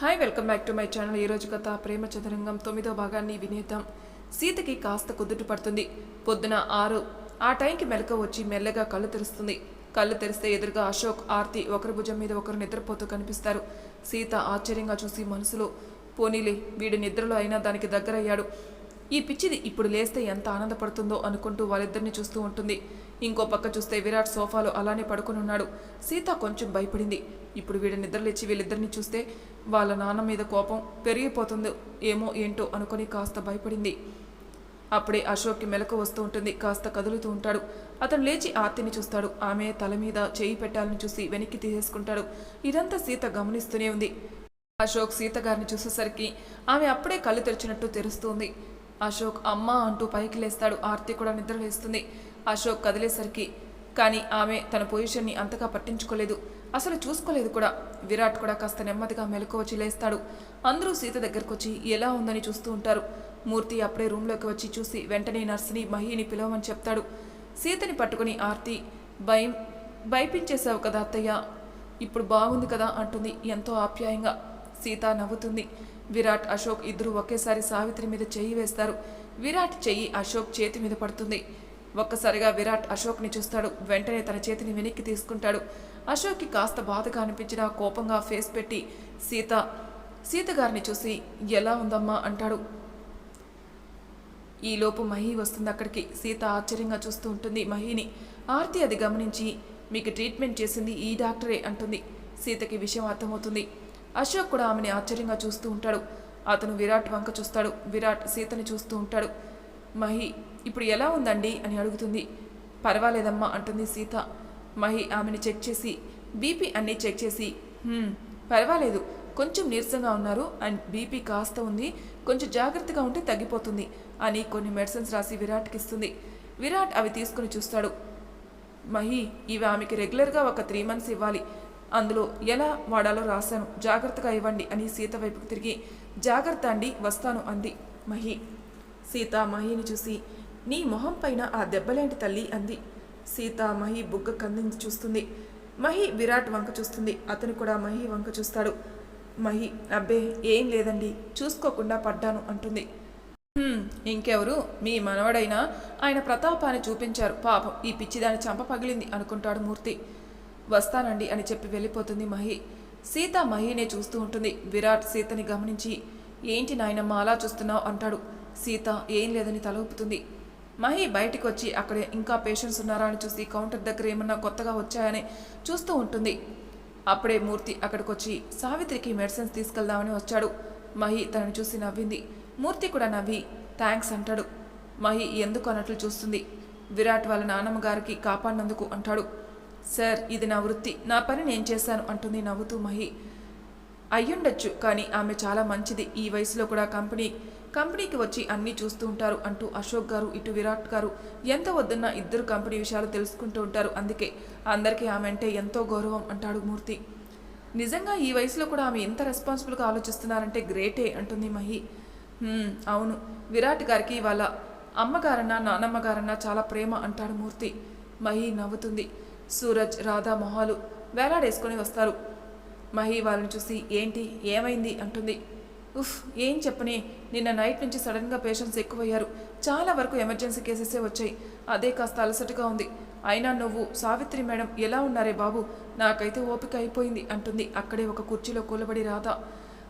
Hi welcome back to my channel ఈరోజు కథ ప్రేమ చదరంగం తొమ్మిదో భాగాన్ని వినేద్దాం. సీతకి కాస్త కుదుట పడుతుంది. పొద్దున ఆరు. ఆ టైంకి మెలక వచ్చి మెల్లగా కళ్ళు తెరుస్తుంది. కళ్ళు తెరిస్తే ఎదురుగా అశోక్ ఆర్తి ఒకరి భుజం మీద ఒకరు నిద్రపోతూ కనిపిస్తారు. సీత ఆశ్చర్యంగా చూసి మనసులో పోనీలే వీడి నిద్రలో అయినా దానికి దగ్గరయ్యాడు. ఈ పిచ్చిది ఇప్పుడు లేస్తే ఎంత ఆనందపడుతుందో అనుకుంటూ వాళ్ళిద్దరిని చూస్తూ ఉంటుంది. ఇంకో పక్క చూస్తే విరాట్ సోఫాలో అలానే పడుకునున్నాడు సీత కొంచెం భయపడింది. ఇప్పుడు వీడి నిద్రలేచి వీళ్ళిద్దరిని చూస్తే వాళ్ళ నాన్న మీద కోపం పెరిగిపోతుందో. ఏమో ఏంటో అనుకొని కాస్త భయపడింది. అప్పుడే అశోక్కి మెలకు వస్తూ ఉంటుంది. కాస్త కదులుతూ ఉంటాడు. అతను లేచి ఆర్తిని చూస్తాడు. ఆమె తల మీద చేయి పెట్టాలని చూసి వెనక్కి తీసేసుకుంటాడు. ఇదంతా సీత గమనిస్తూనే ఉంది. అశోక్ సీత గారిని చూసేసరికి ఆమె అప్పుడే కళ్ళు తెరిచినట్టు తెరుస్తుంది అశోక్ అమ్మ అంటూ పైకి లేస్తాడు. ఆర్తి కూడా నిద్ర లేస్తుంది అశోక్ కదిలేసరికి కానీ ఆమె తన పొజిషన్ని అంతగా పట్టించుకోలేదు. అసలు చూసుకోలేదు కూడా. విరాట్ కూడా కాస్త నెమ్మదిగా మెలకు వచ్చి లేస్తాడు. అందరూ సీత దగ్గరకు వచ్చి ఎలా ఉందని చూస్తూ ఉంటారు. మూర్తి అప్పుడే రూమ్లోకి వచ్చి చూసి వెంటనే నర్సుని మహిని పిలవమని చెప్తాడు. సీతని పట్టుకుని ఆర్తి భయం భయపించేశావు కదా అత్తయ్య. ఇప్పుడు బాగుంది కదా అంటుంది ఎంతో ఆప్యాయంగా. సీత నవ్వుతుంది. విరాట్ అశోక్ ఇద్దరు ఒకేసారి సావిత్రి మీద చెయ్యి వేస్తారు. విరాట్ చెయ్యి అశోక్ చేతి మీద పడుతుంది. ఒక్కసారిగా విరాట్ అశోక్ని చూస్తాడు. వెంటనే తన చేతిని వెనక్కి తీసుకుంటాడు. అశోక్కి కాస్త బాధగా అనిపించిన కోపంగా ఫేస్ పెట్టి సీత సీత గారిని చూసి ఎలా ఉందమ్మా? అంటాడు. ఈలోపు మహి వస్తుంది అక్కడికి. సీత ఆశ్చర్యంగా చూస్తూ ఉంటుంది మహిని. ఆర్తి అది గమనించి మీకు ట్రీట్మెంట్ చేసింది ఈ డాక్టరే అంటుంది. సీతకి విషయం అర్థమవుతుంది. అశోక్ కూడా ఆమెని ఆశ్చర్యంగా చూస్తూ ఉంటాడు. అతను విరాట్ వంక చూస్తాడు. విరాట్ సీతని చూస్తూ ఉంటాడు. మహి ఇప్పుడు ఎలా ఉందండి? అని అడుగుతుంది. పర్వాలేదమ్మా అంటుంది సీత. మహి ఆమెని చెక్ చేసి బీపీ అన్నీ చెక్ చేసి. పర్వాలేదు. కొంచెం నీరసంగా ఉన్నారు. అండ్ బీపీ కాస్త ఉంది. కొంచెం జాగ్రత్తగా ఉంటే తగ్గిపోతుంది అని కొన్ని మెడిసిన్స్ రాసి విరాట్కి ఇస్తుంది. విరాట్ అవి తీసుకుని చూస్తాడు. మహి ఇవి ఆమెకి రెగ్యులర్గా ఒక త్రీ మంత్స్ ఇవ్వాలి. అందులో ఎలా వాడాలో రాశాను. జాగ్రత్తగా ఇవ్వండి అని సీత వైపుకు తిరిగి జాగ్రత్త అండి వస్తాను అంది మహి. సీత మహిని చూసి నీ మొహం పైన ఆ దెబ్బలేంటి తల్లి అంది. సీత మహి బుగ్గ కందించి చూస్తుంది. మహి విరాట్ వంక చూస్తుంది. అతను కూడా మహి వంక చూస్తాడు. మహి అబ్బే ఏం లేదండి చూసుకోకుండా పడ్డాను అంటుంది. ఇంకెవరు? మీ మనవడైనా? ఆయన ప్రతాపాన్ని చూపించారు. పాపం ఈ పిచ్చిదాని చంప పగిలింది అనుకుంటాడు మూర్తి. వస్తానండి అని చెప్పి వెళ్ళిపోతుంది మహి. సీత మహినే చూస్తూ ఉంటుంది. విరాట్ సీతని గమనించి ఏంటి నాయనమ్మ అలా చూస్తున్నావు? అంటాడు. సీత ఏం లేదని తల ఊపుతుంది. మహి బయటికి వచ్చి అక్కడ ఇంకా పేషెంట్స్ ఉన్నారా? అని చూసి కౌంటర్ దగ్గర ఏమన్నా కొత్తగా వచ్చాయని చూస్తూ ఉంటుంది. అప్పుడే మూర్తి అక్కడికి వచ్చి సావిత్రికి మెడిసిన్స్ తీసుకెళ్దామని వచ్చాడు. మహి తనని చూసి నవ్వింది. మూర్తి కూడా నవ్వి థ్యాంక్స్ అంటాడు. మహి ఎందుకు అన్నట్లు చూస్తుంది. విరాట్ వాళ్ళ నాన్నమ్మ గారికి కాపాడినందుకు అంటాడు. సార్ ఇది నా వృత్తి. నా పని నేను చేశాను అంటుంది నవ్వుతూ మహి. అయ్యుండొచ్చు కానీ ఆమె చాలా మంచిది. ఈ వయసులో కూడా కంపెనీ కంపెనీకి వచ్చి అన్నీ చూస్తూ ఉంటారు అంటూ అశోక్ గారు ఇటు విరాట్ గారు ఎంత వద్దన్నా ఇద్దరు కంపెనీ విషయాలు తెలుసుకుంటూ ఉంటారు. అందుకే అందరికీ ఆమె అంటే ఎంతో గౌరవం అంటాడు మూర్తి. నిజంగా ఈ వయసులో కూడా ఆమె ఎంత రెస్పాన్సిబుల్గా ఆలోచిస్తున్నారంటే గ్రేటే అంటుంది మహి. అవును. విరాట్ గారికి వాళ్ళ అమ్మగారన్నా నానమ్మగారన్నా చాలా ప్రేమ అంటాడు మూర్తి. మహి నవ్వుతుంది. సూరజ్ రాధా మొహాలు వేలాడేసుకొని వస్తారు. మహి వాళ్ళని చూసి ఏంటి? ఏమైంది? అంటుంది. ఉఫ్ ఏం చెప్పని? నిన్న నైట్ నుంచి సడన్గా పేషెంట్స్ ఎక్కువయ్యారు. చాలా వరకు ఎమర్జెన్సీ కేసెసే వచ్చాయి. అదే కాస్త అలసటగా ఉంది. అయినా నువ్వు సావిత్రి మేడం ఎలా ఉన్నారే బాబు? నాకైతే ఓపిక అయిపోయింది అంటుంది అక్కడే ఒక కుర్చీలో కూలబడి రాధా.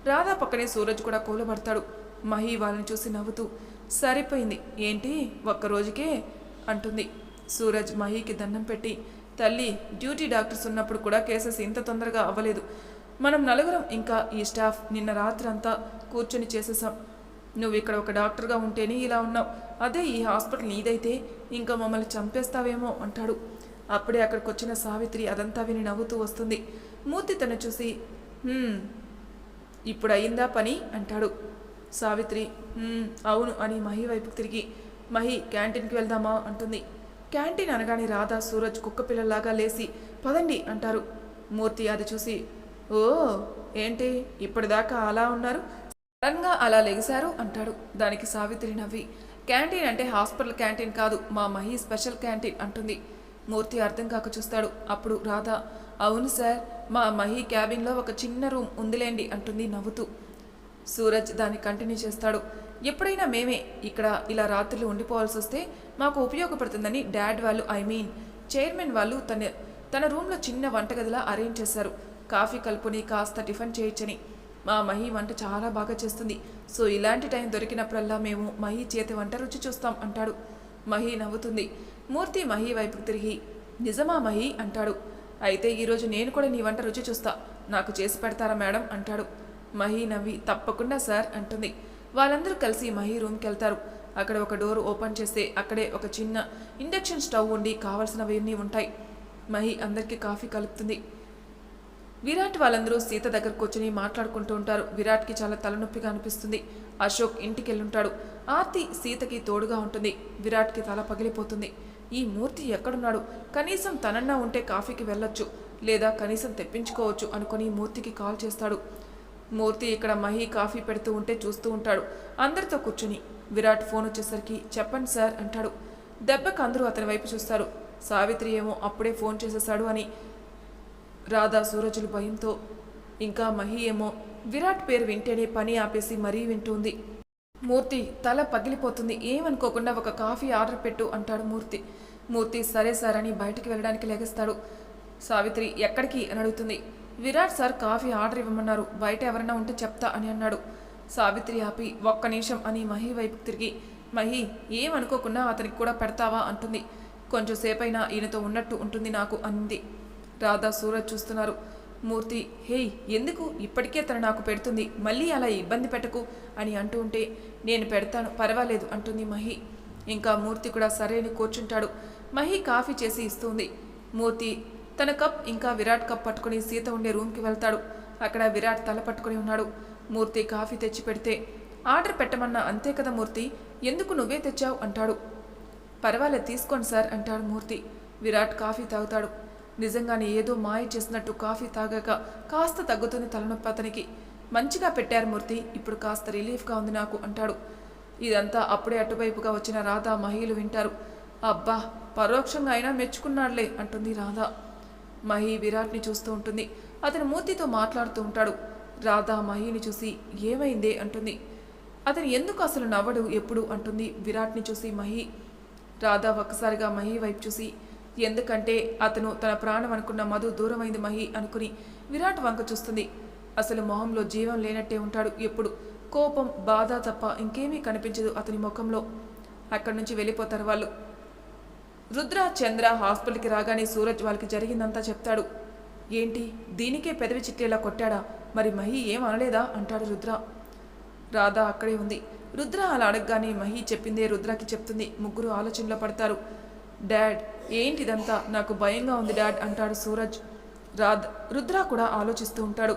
రాధా పక్కనే సూరజ్ కూడా కూలబడతాడు. మహి వాళ్ళని చూసి నవ్వుతూ సరిపోయింది. ఏంటి? ఒక్క రోజుకే? అంటుంది. సూరజ్ మహికి దండం పెట్టి తల్లి డ్యూటీ డాక్టర్స్ ఉన్నప్పుడు కూడా కేసెస్ ఇంత తొందరగా అవ్వలేదు. మనం నలుగురం ఇంకా ఈ స్టాఫ్ నిన్న రాత్రి అంతా కూర్చొని చేసేసాం నువ్వు ఇక్కడ ఒక డాక్టర్గా ఉంటేనే ఇలా ఉన్నావు. అదే ఈ హాస్పిటల్ నీదైతే ఇంకా మమ్మల్ని చంపేస్తావేమో అంటాడు. అప్పుడే అక్కడికి వచ్చిన సావిత్రి అదంతా విని నవ్వుతూ వస్తుంది. మూర్తి తను చూసి ఇప్పుడు అయిందా పని? అంటాడు. సావిత్రి అవును అని మహి వైపుకు తిరిగి మహి క్యాంటీన్కి వెళ్దామా? అంటుంది. క్యాంటీన్ అనగానే రాధా సూరజ్ కుక్క పిల్లలాగా లేచి పదండి అంటారు. మూర్తి అది చూసి ఓ ఏంటి? ఇప్పటిదాకా అలా ఉన్నారు? సడన్గా అలా లెగిశారు అంటాడు. దానికి సావిత్రి నవ్వి క్యాంటీన్ అంటే హాస్పిటల్ క్యాంటీన్ కాదు మా మహి స్పెషల్ క్యాంటీన్ అంటుంది. మూర్తి అర్థం కాక చూస్తాడు. అప్పుడు రాధ అవును సార్ మా మహి క్యాబిన్లో ఒక చిన్న రూమ్ ఉందిలేండి అంటుంది నవ్వుతూ. సూరజ్ దాన్ని కంటిన్యూ చేస్తాడు. ఎప్పుడైనా మేమే ఇక్కడ ఇలా రాత్రులు ఉండిపోవాల్సి వస్తే మాకు ఉపయోగపడుతుందని డాడ్ వాళ్ళు ఐ మీన్ చైర్మన్ వాళ్ళు తన తన రూమ్లో చిన్న వంటగదిలా అరేంజ్ చేశారు. కాఫీ కలుపుని కాస్త టిఫిన్ చేయొచ్చని మా మహి వంట చాలా బాగా చేస్తుంది. సో ఇలాంటి టైం దొరికినప్పుడల్లా మేము మహి చేతి వంట రుచి చూస్తాం అంటాడు. మహి నవ్వుతుంది. మూర్తి మహి వైపుకు తిరిగి నిజమా మహి? అంటాడు. అయితే ఈరోజు నేను కూడా నీ వంట రుచి చూస్తా. నాకు చేసి పెడతారా మేడం? అంటాడు. మహి నవ్వి తప్పకుండా సార్ అంటుంది. వాళ్ళందరూ కలిసి మహి రూమ్కి వెళ్తారు. అక్కడ ఒక డోర్ ఓపెన్ చేస్తే అక్కడే ఒక చిన్న ఇండక్షన్ స్టవ్ ఉండి కావలసినవన్నీ ఉంటాయి. మహి అందరికీ కాఫీ కలుపుతుంది. విరాట్ వాళ్ళందరూ సీత దగ్గర కూర్చొని మాట్లాడుకుంటూ ఉంటారు. విరాట్కి చాలా తలనొప్పిగా అనిపిస్తుంది. అశోక్ ఇంటికి వెళ్ళుంటాడు ఆర్తి సీతకి తోడుగా ఉంటుంది. విరాట్కి తల పగిలిపోతుంది. ఈ మూర్తి ఎక్కడున్నాడు? కనీసం తనన్నా ఉంటే కాఫీకి వెళ్ళొచ్చు. లేదా కనీసం తెప్పించుకోవచ్చు అనుకుని మూర్తికి కాల్ చేస్తాడు. మూర్తి ఇక్కడ మహి కాఫీ పెడుతూ ఉంటే చూస్తూ ఉంటాడు. అందరితో కూర్చుని విరాట్ ఫోన్ వచ్చేసరికి చెప్పండి సార్ అంటాడు. దెబ్బకు అందరూ అతని వైపు చూస్తారు. సావిత్రి ఏమో అప్పుడే ఫోన్ చేసేసాడు అని రాధా సూరజులు భయంతో. ఇంకా మహి ఏమో విరాట్ పేరు వింటేనే పని ఆపేసి మరీ వింటుంది. మూర్తి తల పగిలిపోతుంది. ఏమనుకోకుండా ఒక కాఫీ ఆర్డర్ పెట్టు అంటాడు మూర్తి. మూర్తి సరే సార్ అని బయటికి వెళ్ళడానికి లెగస్తాడు. సావిత్రి ఎక్కడికి అని అడుగుతుంది. విరాట్ సార్ కాఫీ ఆర్డర్ ఇవ్వమన్నారు. బయట ఎవరైనా ఉంటే చెప్తా అని అన్నాడు. సావిత్రి ఆపి ఒక్క నిమిషం అని మహి వైపుకి తిరిగి మహి ఏమనుకోకుండా అతనికి కూడా పెడతావా అంటుంది. కొంచెంసేపైనా ఈయనతో ఉన్నట్టు ఉంటుంది నాకు అంది. రాధా సూరజ్ చూస్తున్నారు. మూర్తి హేయ్ ఎందుకు? ఇప్పటికే తను నాకు పెడుతుంది. మళ్ళీ అలా ఇబ్బంది పెట్టకు అని అంటూ ఉంటే నేను పెడతాను పర్వాలేదు అంటుంది మహి. ఇంకా మూర్తి కూడా సరే అని కూర్చుంటాడు. మహి కాఫీ చేసి ఇస్తుంది మూర్తి తన కప్ ఇంకా విరాట్ కప్ పట్టుకుని సీత ఉండే రూమ్కి వెళ్తాడు. అక్కడ విరాట్ తల పట్టుకుని ఉన్నాడు. మూర్తి కాఫీ తెచ్చి పెడితే ఆర్డర్ పెట్టమన్నా అంతే కదా మూర్తి ఎందుకు నువ్వే తెచ్చావు? అంటాడు. పర్వాలేదు తీసుకోండి సార్ అంటాడు మూర్తి. విరాట్ కాఫీ తాగుతాడు. నిజంగానే ఏదో మాయ చేసినట్టు కాఫీ తాగాక కాస్త తగ్గుతుంది తలనొప్పి అతనికి. మంచిగా పెట్టారు మూర్తి ఇప్పుడు కాస్త రిలీఫ్గా ఉంది నాకు అంటాడు. ఇదంతా అప్పుడే అటువైపుగా వచ్చిన రాధా మహిళలు వింటారు. అబ్బా పరోక్షంగా అయినా మెచ్చుకున్నాడులే అంటుంది రాధా. మహి విరాట్ని చూస్తూ ఉంటుంది. అతను మూర్తితో మాట్లాడుతూ ఉంటాడు. రాధా మహిని చూసి ఏమైందే అంటుంది. అతను ఎందుకు అసలు నవ్వడు ఎప్పుడు అంటుంది విరాట్ని చూసి మహి. రాధా ఒక్కసారిగా మహి వైపు చూసి ఎందుకంటే అతను తన ప్రాణం అనుకున్న మధు దూరమైంది మహి అనుకుని విరాట్ వంక చూస్తుంది. అసలు మొహంలో జీవం లేనట్టే ఉంటాడు ఎప్పుడు. కోపం బాధ తప్ప ఇంకేమీ కనిపించదు అతని ముఖంలో. అక్కడి నుంచి వెళ్ళిపోతారు వాళ్ళు. రుద్ర చంద్ర హాస్పిటల్కి రాగానే సూరజ్ వాళ్ళకి జరిగిందంతా చెప్తాడు. ఏంటి? దీనికే పెదవి చిట్టేలా కొట్టాడా? మరి మహి ఏం అనలేదా? అంటాడు రుద్ర. రాధా అక్కడే ఉంది. రుద్ర అలా అడగగానే మహి చెప్పిందే రుద్రకి చెప్తుంది. ముగ్గురు ఆలోచనలో పడతారు. డాడ్ ఏంటిదంతా? నాకు భయంగా ఉంది డాడ్ అంటాడు సూరజ్. రాధ్ రుద్ర కూడా ఆలోచిస్తూ ఉంటాడు.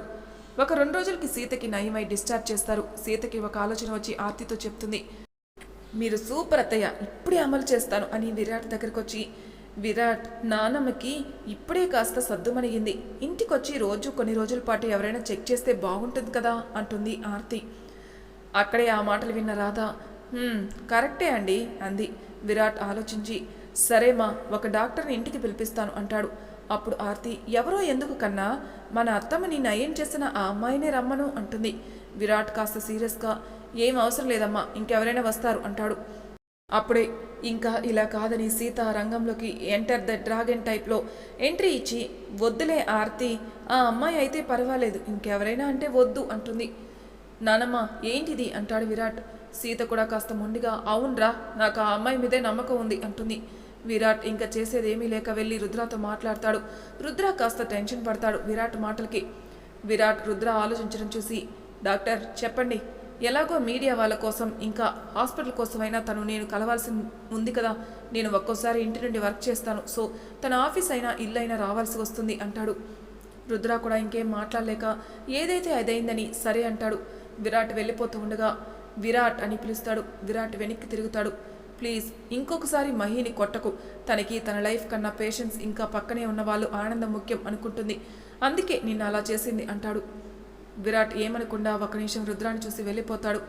ఒక రెండు రోజులకి సీతకి నయమై డిశ్చార్జ్ చేస్తారు. సీతకి ఒక ఆలోచన వచ్చి ఆర్తితో చెప్తుంది. మీరు సూపర్ అత్తయ్య ఇప్పుడే అమలు చేస్తాను అని విరాట్ దగ్గరకు వచ్చి విరాట్ నానమ్మకి ఇప్పుడే కాస్త సద్దుమణిగింది ఇంటికొచ్చి రోజు కొన్ని రోజుల పాటు ఎవరైనా చెక్ చేస్తే బాగుంటుంది కదా అంటుంది ఆర్తి. అక్కడే ఆ మాటలు విన్న రాధ కరెక్టే అండి అంది. విరాట్ ఆలోచించి సరేమా ఒక డాక్టర్ని ఇంటికి పిలిపిస్తాను అంటాడు. అప్పుడు ఆర్తి ఎవరో ఎందుకు కన్నా మన అత్తమ్మని నయం చేసిన ఆ అమ్మాయినే రమ్మను అంటుంది. విరాట్ కాస్త సీరియస్గా ఏం అవసరం లేదమ్మా ఇంకెవరైనా వస్తారు అంటాడు. అప్పుడే ఇంకా ఇలా కాదని సీత రంగంలోకి ఎంటర్ ద డ్రాగన్ టైప్లో ఎంట్రీ ఇచ్చి వద్దులే ఆర్తి ఆ అమ్మాయి అయితే పర్వాలేదు ఇంకెవరైనా అంటే వద్దు అంటుంది. నానమ్మ ఏంటిది? అంటాడు విరాట్. సీత కూడా కాస్త మొండిగా అవునరా నాకు ఆ అమ్మాయి మీదే నమ్మకం ఉంది అంటుంది. విరాట్ ఇంకా చేసేదేమీ లేక వెళ్ళి రుద్రతో మాట్లాడతాడు. రుద్ర కాస్త టెన్షన్ పడతాడు విరాట్ మాటలకి. విరాట్ రుద్ర ఆలోచించడం చూసి డాక్టర్ చెప్పండి. ఎలాగో మీడియా వాళ్ళ కోసం ఇంకా హాస్పిటల్ కోసమైనా తను నేను కలవాల్సి ఉంది కదా. నేను ఒక్కోసారి ఇంటి నుండి వర్క్ చేస్తాను. సో తన ఆఫీస్ అయినా ఇల్లు అయినా రావాల్సి వస్తుంది అంటాడు. రుద్ర కూడా ఇంకేం మాట్లాడలేక ఏదైతే అదైందని సరే అంటాడు. విరాట్ వెళ్ళిపోతూ ఉండగా విరాట్ అని పిలుస్తాడు. విరాట్ వెనక్కి తిరుగుతాడు. ప్లీజ్ ఇంకొకసారి మహిని కొట్టకు. తనకి తన లైఫ్ కన్నా పేషెన్స్ ఇంకా పక్కనే ఉన్న వాళ్ళు ఆనందం ముఖ్యం అనుకుంటుంది. అందుకే నిన్ను అలా చేసింది అంటాడు. విరాట్ ఏమనకుండా ఒక నిమిషం రుద్రాన్ని చూసి వెళ్ళిపోతాడు.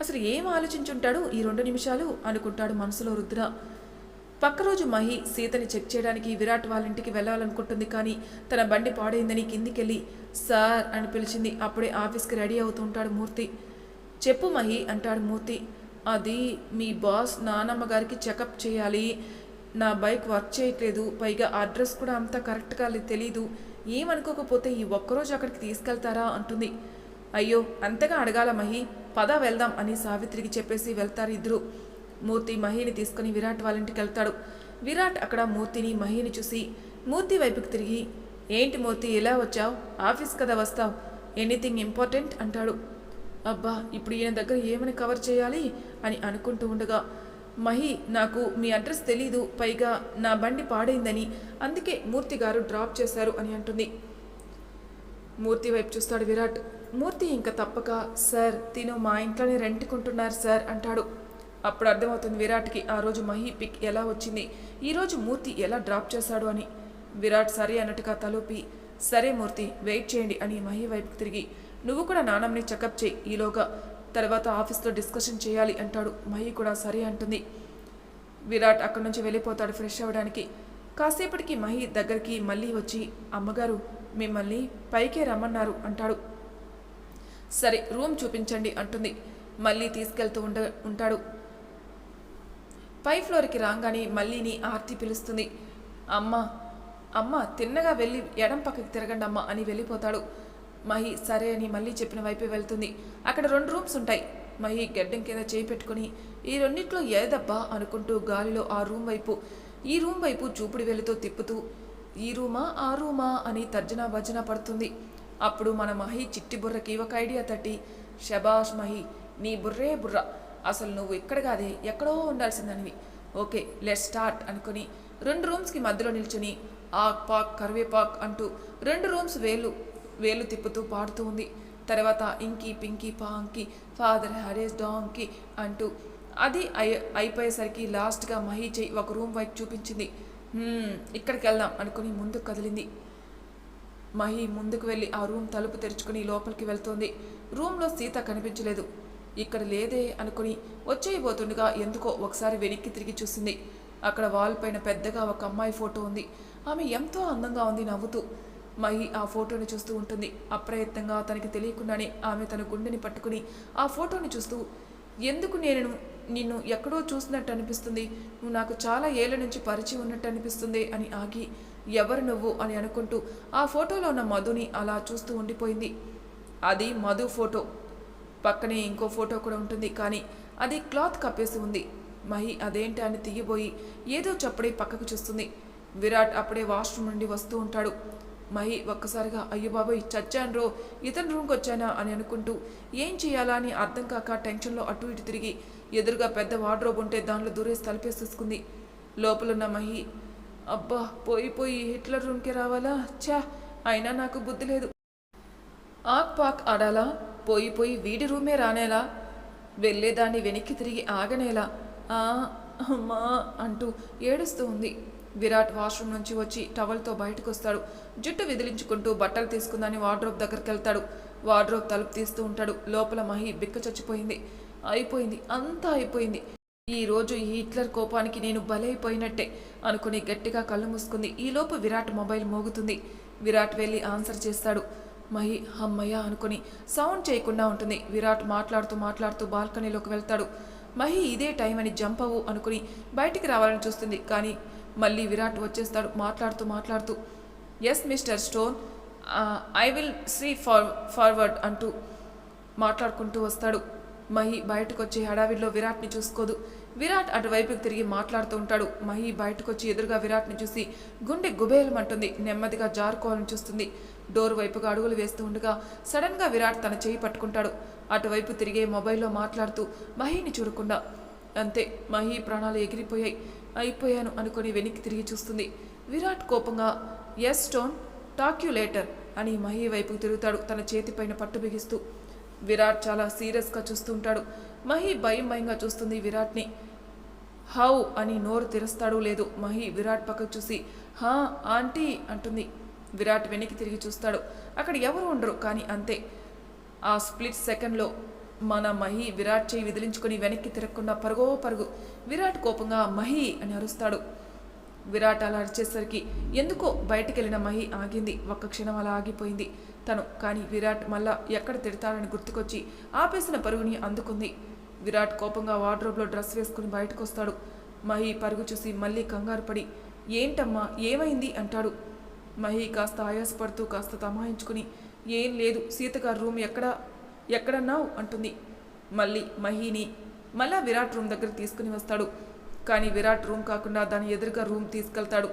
అసలు ఏం ఆలోచించుంటాడు ఈ రెండు నిమిషాలు అనుకుంటాడు మనసులో రుద్ర. పక్క రోజు మహి సీతని చెక్ చేయడానికి విరాట్ వాళ్ళ ఇంటికి వెళ్ళాలనుకుంటుంది కానీ తన బండి పాడైందని కిందికెళ్ళి సార్ అని పిలిచింది. అప్పుడే ఆఫీస్కి రెడీ అవుతూ ఉంటాడు మూర్తి. చెప్పు మహి అంటాడు మూర్తి. అది మీ బాస్ నానమ్మ గారికి చెకప్ చేయాలి. నా బైక్ వర్క్ చేయట్లేదు పైగా అడ్రస్ కూడా అంతా కరెక్ట్గా తెలీదు. ఏమనుకోకపోతే ఈ ఒక్కరోజు అక్కడికి తీసుకెళ్తారా? అంటుంది. అయ్యో అంతగా అడగాల మహి. పద వెళ్దాం అని సావిత్రికి చెప్పేసి వెళ్తారు ఇద్దరు. మూర్తి మహిని తీసుకుని విరాట్ వాళ్ళ ఇంటికి వెళ్తాడు. విరాట్ అక్కడ మూర్తిని మహిని చూసి మూర్తి వైపుకి తిరిగి ఏంటి మూర్తి ఎలా వచ్చావు? ఆఫీస్ కదా వస్తావు. ఎనీథింగ్ ఇంపార్టెంట్ అంటాడు. అబ్బా ఇప్పుడు ఈయన దగ్గర ఏమని కవర్ చేయాలి? అని అనుకుంటూ ఉండగా మహి నాకు మీ అడ్రస్ తెలీదు పైగా నా బండి పాడైందని. అందుకే మూర్తి గారు డ్రాప్ చేశారు అని అంటుంది. మూర్తి వైపు చూస్తాడు విరాట్. మూర్తి ఇంకా తప్పక సార్ తిను మా ఇంట్లోనే రెంట్కుంటున్నారు సార్ అంటాడు. అప్పుడు అర్థమవుతుంది విరాట్కి ఆ రోజు మహి పిక్ ఎలా వచ్చింది. ఈరోజు మూర్తి ఎలా డ్రాప్ చేశాడు అని. విరాట్ సరే అన్నట్టుగా తలూపి సరే మూర్తి వెయిట్ చేయండి అని మహి వైపుకి తిరిగి నువ్వు కూడా నానమ్మని చెకప్ చేయి ఈలోగా తర్వాత ఆఫీస్లో డిస్కషన్ చేయాలి అంటాడు. మహి కూడా సరే అంటుంది. విరాట్ అక్కడి నుంచి వెళ్ళిపోతాడు ఫ్రెష్ అవ్వడానికి. కాసేపటికి మహి దగ్గరికి మళ్ళీ వచ్చి అమ్మగారు మిమ్మల్ని పైకే రమ్మన్నారు అంటాడు. సరే రూమ్ చూపించండి అంటుంది. మళ్ళీ తీసుకెళ్తూ ఉండ ఉంటాడు. పై ఫ్లోర్కి రాగానే మళ్ళీని ఆర్తి పిలుస్తుంది. అమ్మ అమ్మ తిన్నగా వెళ్ళి ఎడం పక్కకి తిరగండి అమ్మ అని వెళ్ళిపోతాడు. మహి సరే అని మళ్ళీ చెప్పిన వైపే వెళ్తుంది. అక్కడ రెండు రూమ్స్ ఉంటాయి. మహి గడ్డం కింద చేయి పెట్టుకుని ఈ రెండిట్లో ఏదబ్బా అనుకుంటూ గాలిలో ఆ రూమ్ వైపు ఈ రూమ్ వైపు చూపుడు వెలుతో తిప్పుతూ ఈ రూమా ఆ రూమా అని తర్జన భజన పడుతుంది. అప్పుడు మన మహి చిట్టి బుర్రకి ఒక ఐడియా తట్టి షబాష్ మహి నీ బుర్రే బుర్ర అసలు నువ్వు ఇక్కడ కాదే ఎక్కడో ఉండాల్సిందనివి. ఓకే లెట్ స్టార్ట్ అనుకుని రెండు రూమ్స్కి మధ్యలో నిల్చుని ఆక్ పాక్ కరివేపాక్ అంటూ రెండు రూమ్స్ వేలు వేలు తిప్పుతూ పాడుతూ ఉంది. తర్వాత ఇంకి పింకి పాంకి ఫాదర్ హరేస్ డాంకి అంటూ. అది అయి అయిపోయేసరికి లాస్ట్గా మహి చెయ్యి ఒక రూమ్ వైపు చూపించింది. "హ్మ్, ఇక్కడికి వెళ్దాం అనుకుని ముందుకు కదిలింది. మహి ముందుకు వెళ్ళి ఆ రూమ్ తలుపు తెరుచుకుని లోపలికి వెళ్తోంది. రూమ్లో సీత కనిపించలేదు. ఇక్కడ లేదే అనుకుని వచ్చేయబోతుండగా ఎందుకో ఒకసారి వెనక్కి తిరిగి చూసింది. అక్కడ వాల్ పైన పెద్దగా ఒక అమ్మాయి ఫోటో ఉంది. ఆమె ఎంతో అందంగా ఉంది నవ్వుతూ. మహి ఆ ఫోటోని చూస్తూ ఉంటుంది. అప్రయత్నంగా తనకి తెలియకుండానే ఆమె తన గుండెని పట్టుకుని ఆ ఫోటోని చూస్తూ ఎందుకు నేను నిన్ను ఎక్కడో చూసినట్టు అనిపిస్తుంది? నువ్వు నాకు చాలా ఏళ్ళ నుంచి పరిచయం ఉన్నట్టు అనిపిస్తుంది అని ఆగి ఎవరు నువ్వు? అని అనుకుంటూ ఆ ఫోటోలో ఉన్న మధుని అలా చూస్తూ ఉండిపోయింది. అది మధు ఫోటో. పక్కనే ఇంకో ఫోటో కూడా ఉంటుంది. కానీ అది క్లాత్ కప్పేసి ఉంది. మహి అదేంటి అని తీయబోయి ఏదో చప్పుడే పక్కకు చూస్తుంది. విరాట్ అప్పుడే వాష్రూమ్ నుండి వస్తూ ఉంటాడు. మహి ఒక్కసారిగా అయ్యో బాబోయ్ చచ్చాను రో ఇతని రూమ్కి వచ్చానా? అని అనుకుంటూ ఏం చేయాలా అని అర్థం కాక టెన్షన్లో అటు ఇటు తిరిగి ఎదురుగా పెద్ద వార్డ్రోబ్ ఉంటే దానిలో దూరేసి తలపేసేసుకుంది లోపలున్న మహి అబ్బా పోయి పోయి హిట్లర్ రూమ్కి రావాలా? ఛా అయినా నాకు బుద్ధి లేదు. ఆక్ పాక్ ఆడాలా? పోయి పోయి వీడి రూమే రానేలా? వెళ్ళేదాన్ని వెనక్కి తిరిగి ఆగనేలా? అమ్మా అంటూ ఏడుస్తూ ఉంది. విరాట్ వాష్రూమ్ నుంచి వచ్చి టవల్తో బయటకు వస్తాడు జుట్టు విదిలించుకుంటూ బట్టలు తీసుకుందని వార్డ్రోబ్ దగ్గరికి వెళ్తాడు వార్డ్రోబ్ తలుపు తీస్తూ ఉంటాడు. లోపల మహి బిక్క చచ్చిపోయింది. అయిపోయింది. అంతా అయిపోయింది. ఈ రోజు ఈ హిట్లర్ కోపానికి నేను బలైపోయినట్టే అనుకుని గట్టిగా కళ్ళు మూసుకుంది. ఈలోపు విరాట్ మొబైల్ మోగుతుంది. విరాట్ వెళ్ళి ఆన్సర్ చేస్తాడు. మహి అమ్మయ్య అనుకుని సౌండ్ చేయకుండా ఉంటుంది. విరాట్ మాట్లాడుతూ మాట్లాడుతూ బాల్కనీలోకి వెళ్తాడు. మహి ఇదే టైం అని జంప్ అవ్వు అనుకుని బయటికి రావాలని చూస్తుంది. కానీ మళ్ళీ విరాట్ వచ్చేస్తాడు మాట్లాడుతూ మాట్లాడుతూ yes mister stone I will see far forward అంటూ మాట్లాడుకుంటూ వస్తాడు. మహి బయటకు వచ్చి హడావిడిలో విరాట్ని చూసుకోదు. విరాట్ అటువైపుకి తిరిగి మాట్లాడుతూ ఉంటాడు. మహి బయటకు వచ్చి ఎదురుగా విరాట్ని చూసి గుండె గుబేలమంటుంది. నెమ్మదిగా జారుకోవాలని చూస్తుంది. డోర్ వైపుగా అడుగులు వేస్తూ ఉండగా సడన్గా విరాట్ తన చేయి పట్టుకుంటాడు. అటువైపు తిరిగే మొబైల్లో మాట్లాడుతూ మహిని చూడకుండా అంతే మహి ప్రాణాలు ఎగిరిపోయాయి. అయిపోయాను అనుకుని వెనక్కి తిరిగి చూస్తుంది. విరాట్ కోపంగా yes stone talk you later అని మహి వైపుకు తిరుగుతాడు తన చేతిపైన పట్టు బిగిస్తూ. విరాట్ చాలా సీరియస్గా చూస్తుంటాడు మహి భయం భయంగా చూస్తుంది విరాట్ని. హౌ అని నోరు తెరుస్తాడు లేదు మహి విరాట్ పక్కకు చూసి హా ఆంటీ అంటుంది. విరాట్ వెనక్కి తిరిగి చూస్తాడు. అక్కడ ఎవరు ఉండరు కానీ అంతే. ఆ స్ప్లిట్ సెకండ్లో మన మహి విరాట్ చేయి విదిలించుకొని వెనక్కి తిరగకుండా పరుగో పరుగు. విరాట్ కోపంగా మహి అని అరుస్తాడు. విరాట్ అలా అరిచేసరికి ఎందుకో బయటికి వెళ్ళిన మహి ఆగింది. ఒక్క క్షణం అలా ఆగిపోయింది. తను కానీ విరాట్ మళ్ళా ఎక్కడ తిడతాడని గుర్తుకొచ్చి ఆపేసిన పరుగుని అందుకుంది. విరాట్ కోపంగా వార్డ్రోబ్లో డ్రెస్ వేసుకుని బయటకు వస్తాడు మహి పరుగు చూసి మళ్ళీ కంగారు పడి ఏంటమ్మా ఏమైంది? అంటాడు. మహి కాస్త ఆయాసపడుతూ కాస్త తమాయించుకుని ఏం లేదు సీతగారు రూమ్ ఎక్కడ? ఎక్కడన్నావు? అంటుంది. మళ్ళీ మహిని మళ్ళా విరాట్ రూమ్ దగ్గర తీసుకుని వస్తాడు. కానీ విరాట్ రూమ్ కాకుండా దాని ఎదురుగా రూమ్ తీసుకెళ్తాడు.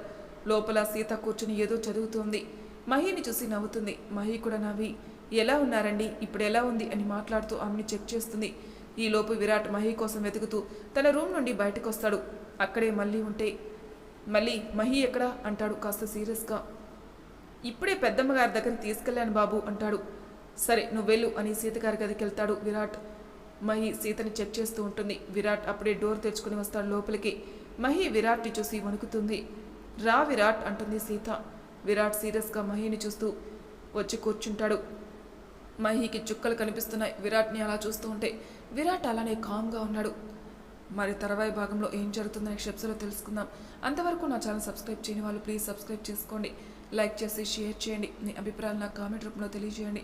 లోపల సీత కూర్చుని ఏదో చదువుతోంది. మహిని చూసి నవ్వుతుంది. మహి కూడా నవ్వి ఎలా ఉన్నారండి? ఇప్పుడు ఎలా ఉంది? అని మాట్లాడుతూ ఆమెని చెక్ చేస్తుంది. ఈలోపు విరాట్ మహి కోసం వెతుకుతూ తన రూమ్ నుండి బయటకు వస్తాడు. అక్కడే మళ్ళీ ఉంటే మళ్ళీ మహి ఎక్కడా? అంటాడు కాస్త సీరియస్గా. ఇప్పుడే పెద్దమ్మ గారి దగ్గరికి తీసుకెళ్ళాను బాబు అంటాడు. సరే నువ్వు వెళ్ళు అని సీతగారి గదికి వెళ్తాడు విరాట్. మహి సీతని చెక్ చేస్తూ ఉంటుంది. విరాట్ అప్పుడే డోర్ తెచ్చుకుని వస్తాడు లోపలికి. మహి విరాట్ని చూసి వణుకుతుంది. రా విరాట్ అంటుంది సీత. విరాట్ సీరియస్గా మహిని చూస్తూ వచ్చి కూర్చుంటాడు. మహికి చుక్కలు కనిపిస్తున్నాయి. విరాట్ని అలా చూస్తూ ఉంటే విరాట్ అలానే కామ్గా ఉన్నాడు. మరి తర్వాయి భాగంలో ఏం జరుగుతుందో నెక్స్ట్ తెలుసుకుందాం. అంతవరకు నా ఛానల్ సబ్స్క్రైబ్ చేయని వాళ్ళు ప్లీజ్ సబ్స్క్రైబ్ చేసుకోండి. లైక్ చేసి షేర్ చేయండి. మీ అభిప్రాయాలు నా కామెంట్ రూపంలో తెలియజేయండి.